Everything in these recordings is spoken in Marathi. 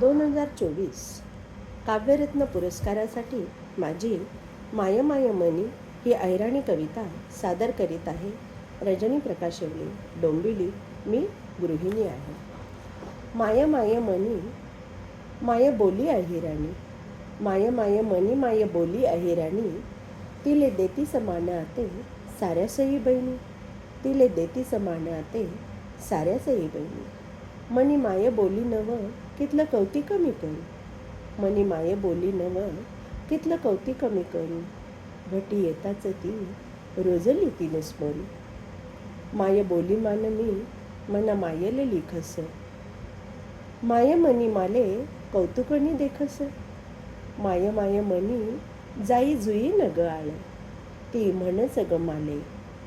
दोन हजार चोवीस काव्यरत्न पुरस्कारासाठी माझी माय माय मनी ही ऐराणी कविता सादर करीत आहे. रजनी प्रकाश येवले डोंबिवली मी गृहिणी आहे. माय माय मनी माय बोली अहिराणी माय माय मनी माय बोली अहिराणी तिले देती समान आते साऱ्या सई बहिणी. तिले देती समान आते साऱ्या सई बहिणी. मनी माय बोली नव कितलं कौतिक कमी करू? मनी माय बोली नव कितलं कौतिक कमी करू? भटी येताच ती रोजली तिने स्मरू. माय बोली मान मी मना मायले लिखस. माय मनी माले कौतुकनी देखस. माय माय मनी जाई जुई न ग आळ ती म्हणस ग माले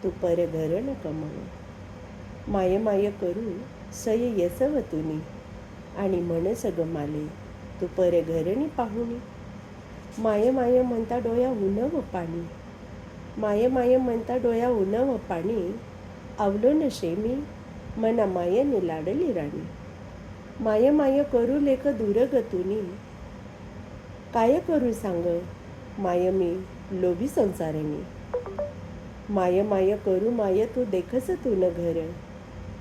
तू पर घर न कमळ. माय माय करू सय यसव तुनी आणि म्हणस गमाले माले तू पर घरणी पाहुणी माय माय म्हणता डोया उनव पाणी. माय माय म्हणता डोया उनव पाणी. आवलो न शेमी मना मायने लाडली राणी. माय माय करू लेख दूरगतुनी काय करू सांग माय मी लोभी संसारणी माय माय करू माय तू देखस तू न घर.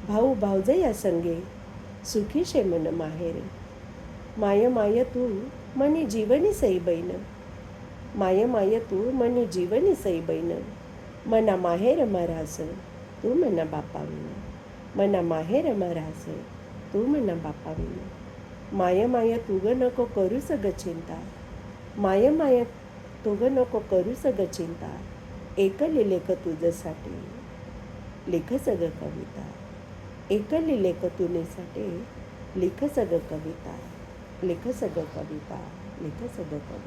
भाऊ भाऊज या संगे. सुखी शे मन माहेर. माय माय तू मनी जीवनी सई बैन माय माय तू मनी जीवनी सई बैन मना माहेर मरास तू मना बापाविन मना माहेर मरास तू मना बापाविन माय माय तुग नको करू सग चिंता. माय माय तुग नको करू सग चिंता. एकली लेख तुझ्यासाठी लेख सग कविता. एकली लेख तुनेसाठी लेख सगळं कविता लेख सगळं कविता लेख सग कविता.